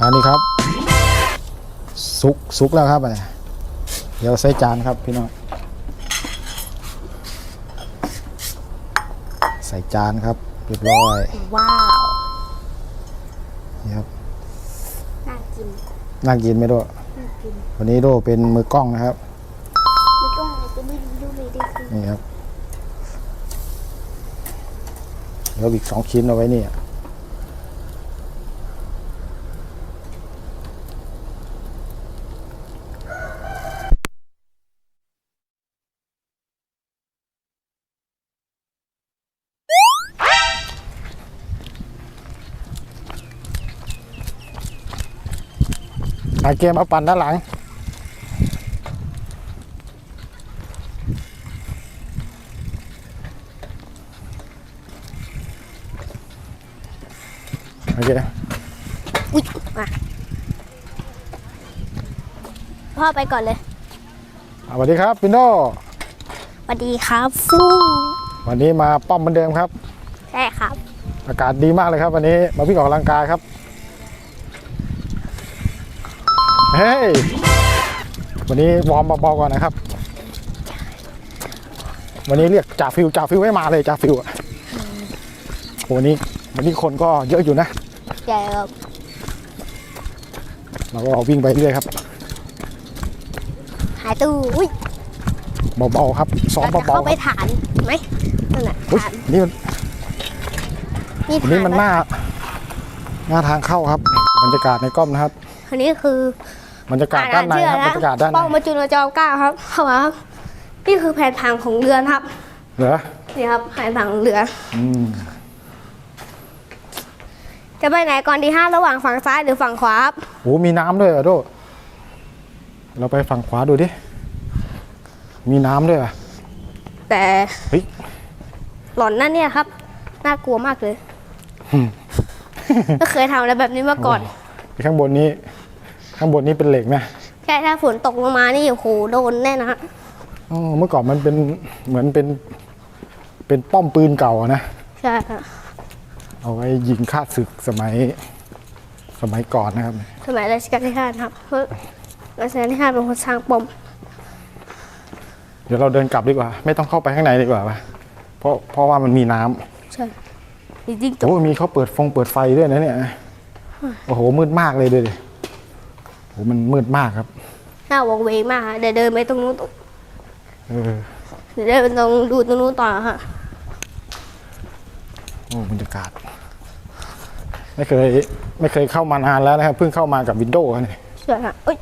อันนี้ครับ สุกสุกแล้วครับอันนี้เดี๋ยวใส่จานครับพี่น้องใส่จานครับเรียบร้อย ว้าวนี่ครับน่ากินน่ากินไหมโดน่ากินวันนี้โดเป็นมือกล้องนะครับไม่ต้องอะไรก็ไม่รู้เลยได้กินนี่ครับแล้วอีกสองชิ้นเอาไว้นี่ หาเกมเอาปั่นด้านหลัง โอเคอุ๊ยมาพ่อไปก่อนเลยสวัสดีครับพี่โน่สวัสดีครับฟู่วันนี้มาป้อมเหมือนเดิมครับ ใช่ครับ อากาศดีมากเลยครับ วันนี้มาวิ่งออกกำลังกายครับ เฮ้ย วันนี้วอร์มเบาๆก่อนนะครับ วันนี้เรียกจ่าฟิวจ่าฟิวให้มาเลยจ่าฟิวอะโหวันนี้วันนี้คนก็เยอะอยู่นะใช่ครับเราก็วิ่งไปเรื่อยครับ หายตู้ อุ้ยเบาๆครับซ้อมเราจะเบาเข้าๆไปครับฐานไหมนั่นแหละอุ๊ยฐานนี่มัน นี่วันฐานี้นมันหน้า หน้าทางเข้าครับ บรรยากาศในกล้องนะครับอันนี้คือ บรรยากาศด้านในครับบรรยากาศด้านในป้องมาจุลจอมเกล้าครับเข้ามาครับนี่คือแผนผังของเรือนะครับเหรอนี่ครับแผนผังของเรืออืมจะไปไหนก่อนดีห้าระหว่างฝั่งซ้ายหรือฝั่งขวาครับโหมีน้ำด้วยเหรอโดเราไปฝั่งขวาดูดิ มีน้ำด้วยเหรอะแต่เฮ้ยหลอนนั่นเนี่ยครับ น่ากลัวมากเลยอืมไม่เคยทำอะไรแบบนี้มาก่อนข้างบนนี้ ข้างบนนี้เป็นเหล็กนะแค่ถ้าฝนตกลงมานี่โอ้โหโดนแน่นะอ๋อเมื่อก่อนมันเป็นเหมือนเป็น เป็นป้อมปืนเก่าอะนะใช่ค่ะเอาไว้ยิงฆ่าศึกสมัยสมัยก่อนนะครับ สมัยรัชกาลที่ห้าครับเพราะรัชกาลที่ห้าเป็นคนสร้างปมเดี๋ยวเราเดินกลับดีกว่า ไม่ต้องเข้าไปข้างในดีกว่าปะเพราะเพราะว่ามันมีน้ำใช่จริงๆโอ้มีเขาเปิดฟงเปิดไฟด้วยนะเนี่ยโอ้โหมืดมากเลยดูดิโอ้ โหมันมืดมากครับหน้าวังเวงมากค่ะเดี๋ยวเดินไปตรงนู้นเออเดี๋ยวเดินไปตรงดูตรงนู้นต่อค่ะโอ้บรรยากาศ ไม่เคยไม่เคยเข้ามานานแล้วนะครับเพิ่งเข้ามากับวินโดว์นี่ใช่ค่ะเอ้ย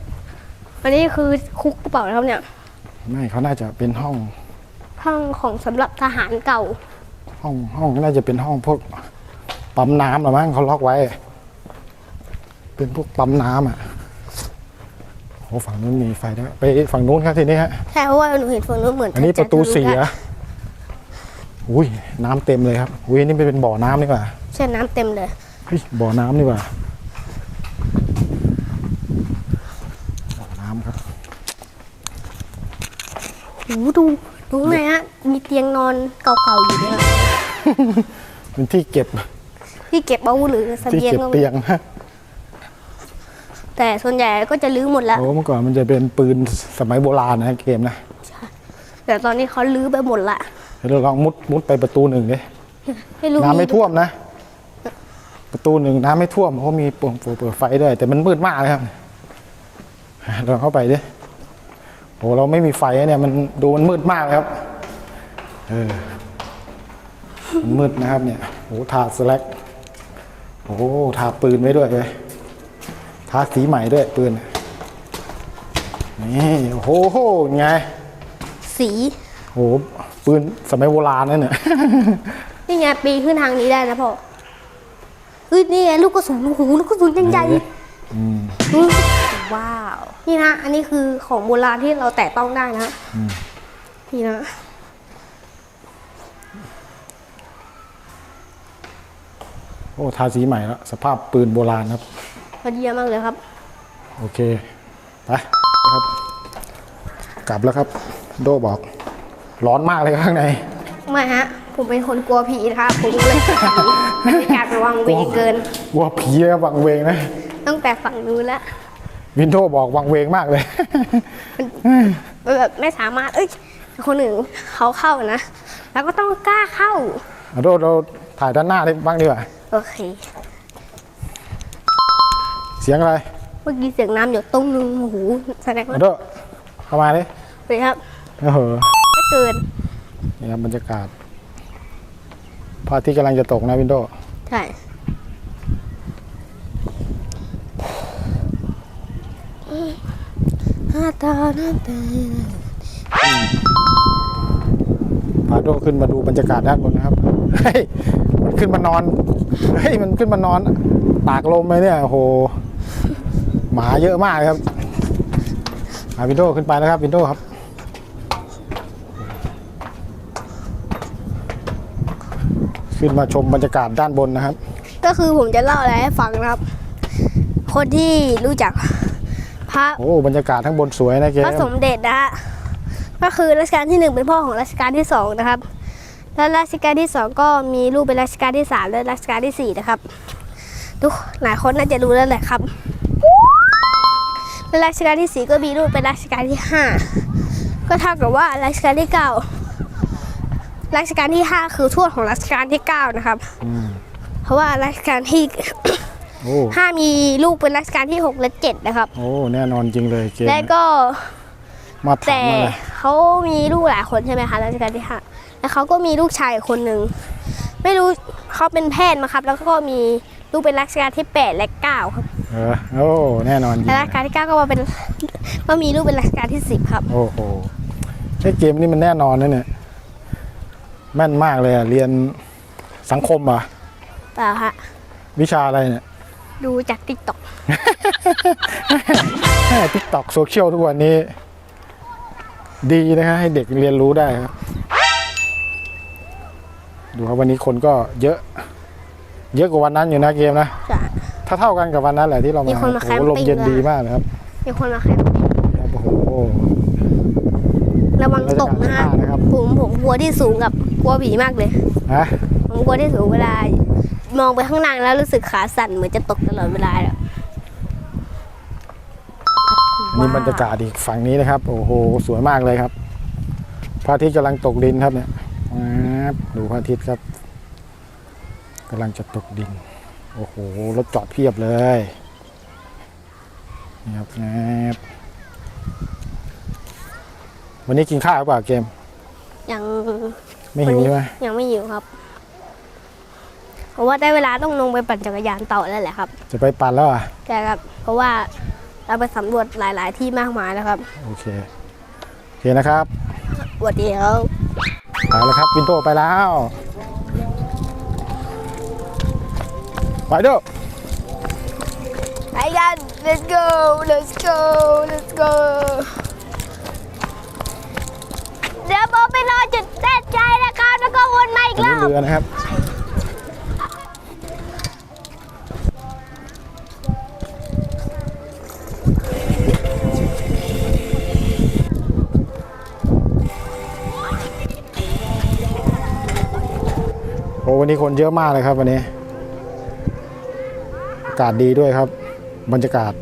อันนี้คือคุกกระเป๋านะครับเนี่ยไม่เขาน่าจะเป็นห้องห้องของสำหรับทหารเก่า ห้องห้องน่าจะเป็นห้องพวกปั๊มน้ำหรือมั้งเขาล็อกไว้ เป็นพวกปั๊มน้ำอะโอ้ฝั่งนู้นมีไฟด้วยไปฝั่งนู้นครับทีนี้ฮะใช่เพราะว่าหนูเห็นฝั่งนู้นเหมือนอันนี้ประตูจเสียได้อุ้ยน้ำเต็มเลยครับอุ้ยนี่เป็นบ่อน้ำนี่หว่าใช่น้ำเต็มเลยเฮ้ยบ่อน้ำนี่หว่าบ่อน้ำครับโอ้โหดูดูไงฮะมีเตียงนอนเก่าๆอยู่เนี่ยเป็นที่เก็บ ที่เก็บอาวุธหรือเสที่บียงเก็บเอาไว้เตียง แต่ส่วนใหญ่ก็จะลื้อหมดแล้ว โอ้เมื่อก่อนมันจะเป็นปืนสมัยโบราณนะเกมนะแต่ตอนนี้เขาลื้อไปหมดละเดี๋ยวเราลองมุดมุดไปประตูหนึ่งดิไม่รู้น้ำไม่ท่วมนะ ประตูหนึ่งน้ำไม่ท่วมเพราะมีเปิดเปิดไฟด้วยแต่มันมืดมากเลยครับเราเข้าไปดิโอ้เราไม่มีไฟเนี่ยมันดูมันมืดมากเลยครับเออมันมืดนะครับเนี่ยโอ้ทาสแลกโอ้ทาปืนไว้ด้วยเลย ทาสีใหม่ด้วยปืน นี่โอ้โหไง สีโอ้ปืนสมัยโบราณนั่นเนี่ย นี่ไงปีนขึ้นทางนี้ได้นะพ่อเฮ้ยนี่ไงลูกกระสุนโอ้โหลูกกระสุนยังใหญ่อืมอืมว้าว นี่นะ อันนี้คือของโบราณที่เราแตะต้องได้นะนี่นะโอ้ทาสีใหม่แล้วสภาพปืนโบราณครับ ยอดเยี่ยมมากเลยครับ โอเค ไปครับ กลับแล้วครับ โดบอก ร้อนมากเลยข้างใน ไม่ฮะ ผมเป็นคนกลัวผีนะครับ ผมเลยบรรยากาศระวังเวงเกิน กลัวผีอะวังเวงนะ ตั้งแต่ฝั่งนู้นแล้ว วินโดว์บอกวังเวงมากเลย แบบไม่สามารถ เอ้ย คนอื่นเขาเข้านะ แล้วก็ต้องกล้าเข้า เอาโดเราถ่ายด้านหน้าได้บ้างดีกว่า โอเค เสียงอะไรเมื่อกี้เสียงน้ำหยดตุ้งนึงโอ้โหแสดงเอาว่าโดเข้ามาดิเลยครับโอ้โหไม่เกินนี่ครับบรรยากาศพระอาทิตย์กำลังจะตกนะวินโดว์ใช่หน้าตาหน้าตาพาโดขึ้นมาดูบรรยากาศด้านบนนะครับ เฮ้ย มันขึ้นมานอน เฮ้ย มันขึ้นมานอน ตากลมเลยเนี่ยโอ้โห หมาเยอะมากเลยครับอาวินโดขึ้นไปแล้วครับวินโดครับขึ้นมาชมบรรยากาศด้านบนนะครับ ก็คือผมจะเล่าอะไรให้ฟังนะครับ คนที่รู้จักพระโอ้บรรยากาศทั้างบนสวยนะเกพระสมเด็จนะฮะก็คือรัชกาลที่หนึ่งเป็นพ่อของรัชกาลที่สองนะครับ แล้วรัชกาลที่สองก็มีลูกเป็นรัชกาลที่สามและรัชกาลที่สี่นะครับ ทุกหลายคนน่าจะรู้แล้วแหละครับ และรัชกาลที่สี่ก็มีลูกเป็นรัชกาลที่ห้าก็เท่ากับว่ารัชกาลที่เก้ารัชกาลที่ห้าคือทวดของรัชกาลที่เก้านะครับอืมเพราะว่ารัชกาลที่โอ้ห้ามีลูกเป็นรัชกาลที่หกและเจ็ดนะครับ โอ้ แน่นอนจริงเลยเกมและก็มาถาแต่มมาเลยเขามีลูกหลายคนใช่ไหมคะรัชกาลที่ห้าแล้วเขาก็มีลูกชายอีกคนหนึ่ง ไม่รู้เขาเป็นแพทย์มาครับ แล้วก็มี ลูกเป็นรัชกาลที่แปดและเก้าครับเออโอ้แน่นอนจริงและรัชกาลที่เก้าก็มาเป็นก็มีลูกเป็นรัชกาลที่สิบครับ โอ้โหไอ้เกมนี้มันแน่นอนนะเนี่ยแม่นมากเลยอะเรียนสังคมเหรอะเปล่าฮะ วิชาอะไรเนี่ย ดูจากติ๊กต็อกทิกตอกโซเชียลทุกวันนี้ ดีนะครับให้เด็กเรียนรู้ได้ครับ ดูครับวันนี้คนก็เยอะ เยอะกว่าวันนั้นอยู่นะเกมนะ จ้ะ ถ้าเท่ากันกับวันนั้นแหละที่เรามามีคนมาโอ้โหลมแคมปิ้งเย็นด้วย ดีมากนะครับมีคนมาแคมป์ครับโอ้โห ระวังตกนะฮะนะครับ ผมผมกลัวที่สูงกับกลัวผีมากเลย ฮะผมกลัวที่สูงเวลา มองไปข้างล่างแล้วรู้สึกขาสั่นเหมือนจะตกตลอดเวลาเลยอันนี่บรรยากาศอีกฝั่งนี้นะครับ โอ้โห สวยมากเลยครับพระอาทิตย์กำลังตกดินครับเนี่ยครับดูพระอาทิตย์ครับ กำลังจะตกดิน โอ้โห รถจอดเพียบเลยนี่ครับครับวันนี้กินข้าวหรือเปล่าเกม ยังไม่หิวใช่ไหมยังไม่หิวครับเพราะว่าได้เวลาต้องลงไปปั่นจักรยานต่อแล้วแหละครับ จะไปปั่นแล้วอะใช่ครับ เพราะว่าเราไปสำรวจหลาย ๆ ที่มากมายแล้วครับ โอเค โอเคนะครับสวัสดีครับไปแล้วครับวินโดว์ไปแล้ว ไปเด้อ ไปกัน let's go let's go let's go เดี๋ยวผมไปรอจุดเต้นใจนะครับแล้วก็วนมาอีกอันรนี้อบเรือนะครับ โอ้วันนี้คนเยอะมากเลยครับวันนี้ อากาศดีด้วยครับ บรรยากาศ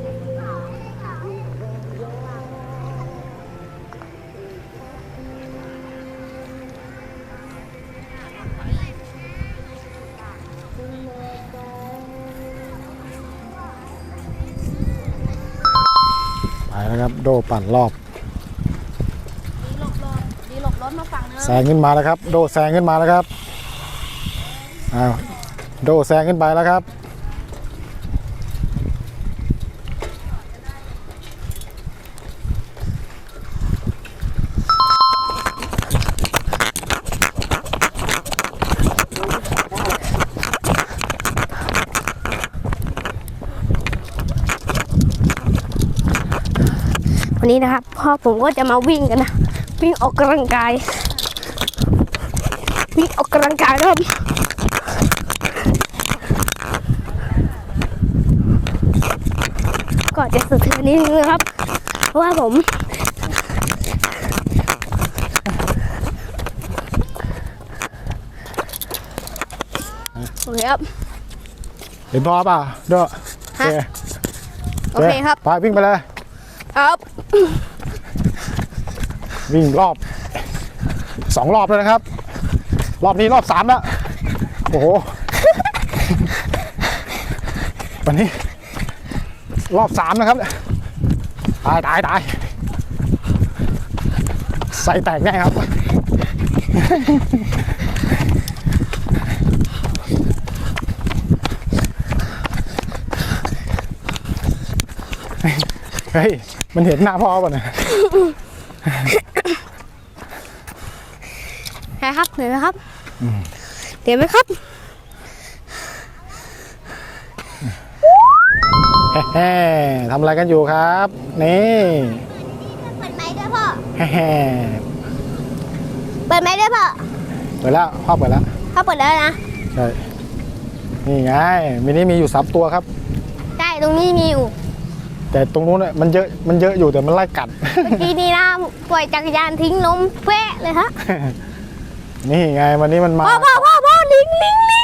ไปแล้วครับ โดปั่นรอบดีหลบรถมาฝั่งนึงแซงขึ้นมาแล้วครับ โดแซงขึ้นมาแล้วครับอ้าวโดแซงขึ้นไปแล้วครับ วันนี้นะครับพ่อผมก็จะมาวิ่งกันนะวิ่งออกกำลังกาย วิ่งออกกำลังกายนะครับก่อนจะสุดเทือนนิดนึงนะครับ เพราะว่าผมโอเคครับเห็นพอเปล่าโดโอเคฮะโอเคครับ ไปวิ่งไปเลย ครับ วิ่งรอบสองรอบแล้วนะครับ รอบนี้รอบสามแล้ว โอ้โห วันนี้ รอบสามนะครับ ตายตายตายใส่แตกแน่ครับ เฮ้ย มันเห็นหน้าพ่อป่ะเนี่ยใช่ครับเหนื่อยไหมครับเหนื่อยไหมครับแฮ่ๆทำอะไรกันอยู่ครับ นี่เปิดไม้ด้วยพ่อแฮ่เปิดไม้ด้วยพ่อๆเปิดแล้วพ่อเปิดแล้วพ่อเปิดแล้วนะใช่นี่ไงมินิมีอยู่สามตัวครับใช่ตรงนี้มีอยู่ แต่ตรงนู้นเนี่ยมันเยอะมันเยอะอยู่แต่มันไล่กัด เมื่อกี้นี้นะปล่อยจักรยานทิ้งนมเฟ้เลยฮะนี่ไงวันนี้มันมาพ่อพ่อพ่อพ่อลิงลิงลิ